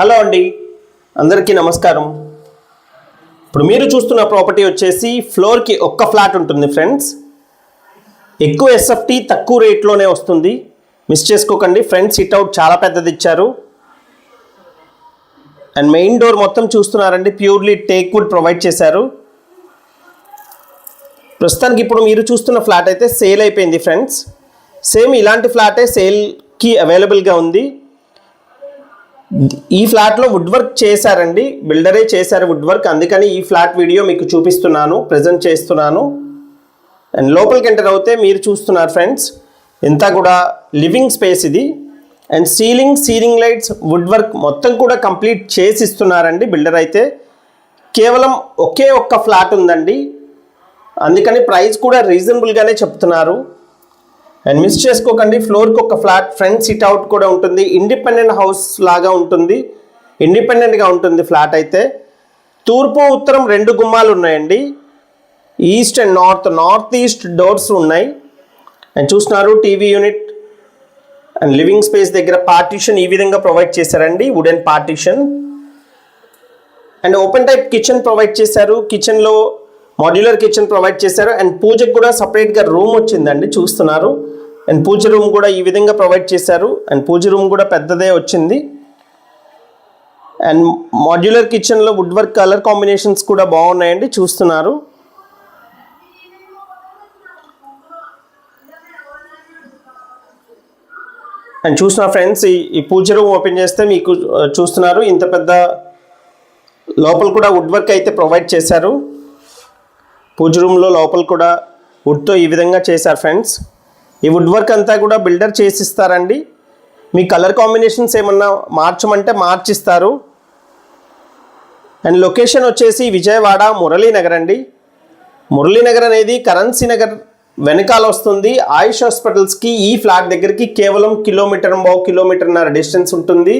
Hello అండి. అందరికీ నమస్కారం. ఇప్పుడు మీరు చూస్తున్న ప్రాపర్టీ వచ్చేసి ఫ్లోర్కి ఒక్క ఫ్లాట్ ఉంటుంది ఫ్రెండ్స్. ఎక్కువ ఎస్ఎఫ్టీ తక్కువ రేట్లోనే వస్తుంది. మిస్ చేసుకోకండి. ఫ్రంట్ సిట్ అవుట్ చాలా పెద్దది ఇచ్చారు. అండ్ మెయిన్ డోర్ మొత్తం చూస్తున్నారండి. ప్యూర్లీ టేక్ వుడ్ ప్రొవైడ్ చేశారు. ప్రస్తుతానికి ఇప్పుడు మీరు చూస్తున్న ఫ్లాట్ అయితే సేల్ అయిపోయింది ఫ్రెండ్స్. సేమ్ ఇలాంటి ఫ్లాటే సేల్కి అవైలబుల్గా ఉంది. ఈ ఫ్లాట్లో వుడ్ వర్క్ చేశారండి. బిల్డరే చేశారు వుడ్ వర్క్ అందుకని ఈ ఫ్లాట్ వీడియో మీకు చూపిస్తున్నాను ప్రజెంట్ చేస్తున్నాను. అండ్ లోపలికి ఎంటర్ అవుతే మీరు చూస్తున్నారు ఫ్రెండ్స్ ఇంతా కూడా లివింగ్ స్పేస్ ఇది. And ceiling ceiling lights wood work మొత్తం కూడా కంప్లీట్ చేసి ఇస్తున్నారండి బిల్డర్ అయితే. కేవలం ఒకే ఒక్క ఫ్లాట్ ఉందండి. అందుకని ప్రైస్ కూడా రీజనబుల్గానే చెప్తున్నారు. అండ్ మిస్ చేసుకోకండి. ఫ్లోర్కి ఒక ఫ్లాట్ ఫ్రంట్ సిట్ అవుట్ కూడా ఉంటుంది. ఇండిపెండెంట్ హౌస్ లాగా ఉంటుంది. ఇండిపెండెంట్గా ఉంటుంది ఫ్లాట్ అయితే. తూర్పు ఉత్తరం రెండు గుమ్మాలు ఉన్నాయండి. East and north north east doors ఉన్నాయి. అండ్ చూస్తున్నారు TV unit and living space దగ్గర పార్టీషన్ ఈ విధంగా ప్రొవైడ్ చేశారండి. Wooden partition and open type kitchen provide చేశారు. కిచెన్లో మాడ్యులర్ కిచెన్ ప్రొవైడ్ చేశారు. అండ్ పూజకు కూడా సపరేట్గా రూమ్ వచ్చిందండి. చూస్తున్నారు. అండ్ పూజ రూమ్ కూడా ఈ విధంగా ప్రొవైడ్ చేశారు. అండ్ పూజ రూమ్ కూడా పెద్దదే వచ్చింది. అండ్ మాడ్యులర్ కిచెన్లో వుడ్ వర్క్ కలర్ కాంబినేషన్స్ కూడా బాగున్నాయండి. చూస్తున్నారు. అండ్ చూసిన ఫ్రెండ్స్ ఈ పూజ రూమ్ ఓపెన్ చేస్తే మీకు చూస్తున్నారు. ఇంత పెద్ద లోపల కూడా వుడ్ వర్క్ అయితే ప్రొవైడ్ చేశారు. పూజ రూమ్లో లోపల కూడా వుడ్తో ఈ విధంగా చేశారు ఫ్రెండ్స్ ఈ వుడ్ వర్క్ అంతా కూడా బిల్డర్ చేసిస్తారండి. మీ కలర్ కాంబినేషన్స్ ఏమన్నా మార్చమంటే మార్చిస్తారు. అండ్ లొకేషన్ వచ్చేసి విజయవాడ మురళీనగర్ అండి. మురళీనగర్ అనేది కరెన్సీ నగర్ వెనకాల వస్తుంది. ఆయుష్ హాస్పిటల్స్కి ఈ ఫ్లాట్ దగ్గరికి కేవలం కిలోమీటర్ బావు కిలోమీటర్న్నర డిస్టెన్స్ ఉంటుంది.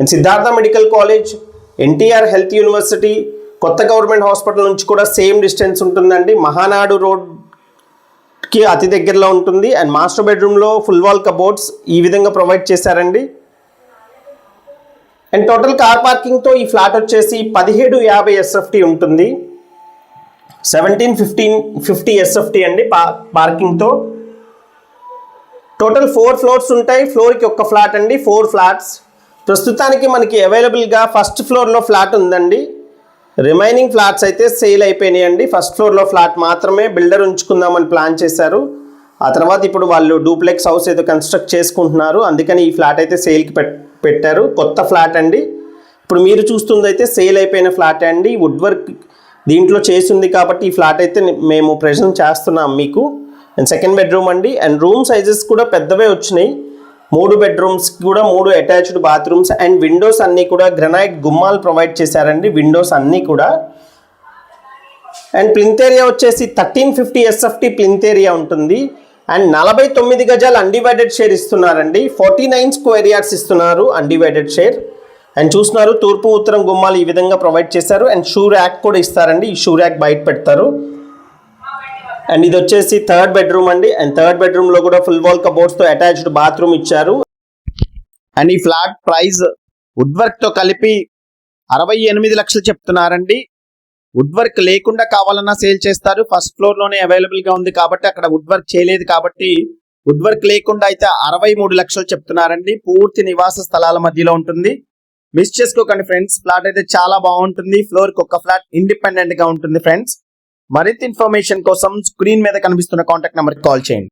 And Siddhartha medical college NTR health university కొత్త గవర్నమెంట్ హాస్పిటల్ నుంచి కూడా సేమ్ డిస్టెన్స్ ఉంటుందండి. మహానాడు కి అతి దగ్గరలో ఉంటుంది. అండ్ మాస్టర్ బెడ్రూమ్లో ఫుల్ వాల్ కబోర్డ్స్ ఈ విధంగా ప్రొవైడ్ చేశారండి. అండ్ టోటల్ కార్ పార్కింగ్తో ఈ ఫ్లాట్ వచ్చేసి పదిహేడు యాభై ఎస్ఎఫ్టీ ఉంటుంది. సెవెంటీన్ ఫిఫ్టీన్ ఫిఫ్టీ ఎస్ఎఫ్టీ అండి పా పార్కింగ్తో టోటల్ ఫోర్ ఫ్లోర్స్ ఉంటాయి. ఫ్లోర్కి ఒక్క ఫ్లాట్ అండి. Four flats. ప్రస్తుతానికి మనకి అవైలబుల్గా ఫస్ట్ ఫ్లోర్లో ఫ్లాట్ ఉందండి. రిమైనింగ్ ఫ్లాట్స్ అయితే సేల్ అయిపోయినాయి అండి ఫస్ట్ ఫ్లోర్లో ఫ్లాట్ మాత్రమే బిల్డర్ ఉంచుకుందామని ప్లాన్ చేశారు. ఆ తర్వాత ఇప్పుడు వాళ్ళు డూప్లెక్స్ హౌస్ ఏదో కన్స్ట్రక్ట్ చేసుకుంటున్నారు. అందుకని ఈ ఫ్లాట్ అయితే సేల్కి పెట్టారు. కొత్త ఫ్లాట్ అండి. ఇప్పుడు మీరు చూస్తుంది అయితే సేల్ అయిపోయిన ఫ్లాట్ అండి. వుడ్ వర్క్ దీంట్లో చేసింది కాబట్టి ఈ ఫ్లాట్ అయితే మేము ప్రజెంట్ చేస్తున్నాం మీకు. అండ్ సెకండ్ బెడ్రూమ్ అండి. అండ్ రూమ్ సైజెస్ కూడా పెద్దవే వచ్చినాయి. మూడు బెడ్రూమ్స్ కూడా మూడు అటాచ్డ్ బాత్రూమ్స్ అండ్ విండోస్ అన్నీ కూడా గ్రనైట్ గుమ్మాలు ప్రొవైడ్ చేశారండి. విండోస్ అన్నీ కూడా. అండ్ ప్లింత్ ఏరియా వచ్చేసి thirteen fifty SFT plinth area ఉంటుంది. అండ్ నలభై తొమ్మిది గజాలు అన్డివైడెడ్ షేర్ ఇస్తున్నారండి. ఫార్టీ నైన్ స్క్వేర్ యార్డ్స్ ఇస్తున్నారు అన్డివైడెడ్ షేర్ అండ్ చూస్తున్నారు తూర్పు ఉత్తరం గుమ్మాలు ఈ విధంగా ప్రొవైడ్ చేశారు. అండ్ షూ ర్యాక్ కూడా ఇస్తారండి. ఈ షూ ర్యాక్ బయట పెడతారు. అండ్ ఇది వచ్చేసి థర్డ్ బెడ్రూమ్ అండి. అండ్ థర్డ్ బెడ్రూమ్లో కూడా ఫుల్ వాల్ కబోర్డ్స్తో అటాచ్డ్ బాత్రూమ్ ఇచ్చారు. అండ్ ఈ ఫ్లాట్ ప్రైస్ వుడ్ వర్క్తో కలిపి అరవై ఎనిమిది లక్షలు చెప్తున్నారండి. వుడ్ వర్క్ లేకుండా కావాలన్నా సేల్ చేస్తారు. ఫస్ట్ ఫ్లోర్లోనే అవైలబుల్గా ఉంది కాబట్టి అక్కడ వుడ్ వర్క్ చేయలేదు కాబట్టి వుడ్ వర్క్ లేకుండా అయితే అరవై మూడు లక్షలు చెప్తున్నారండి. పూర్తి నివాస స్థలాల మధ్యలో ఉంటుంది. మిస్ చేసుకోకండి ఫ్రెండ్స్ ఫ్లాట్ అయితే చాలా బాగుంటుంది. ఫ్లోర్కి ఒక ఫ్లాట్ ఇండిపెండెంట్గా ఉంటుంది ఫ్రెండ్స్ మరింత ఇన్ఫర్మేషన్ కోసం స్క్రీన్ మీద కనిపిస్తున్న కాంటాక్ట్ నెంబర్ కాల్ చేయండి.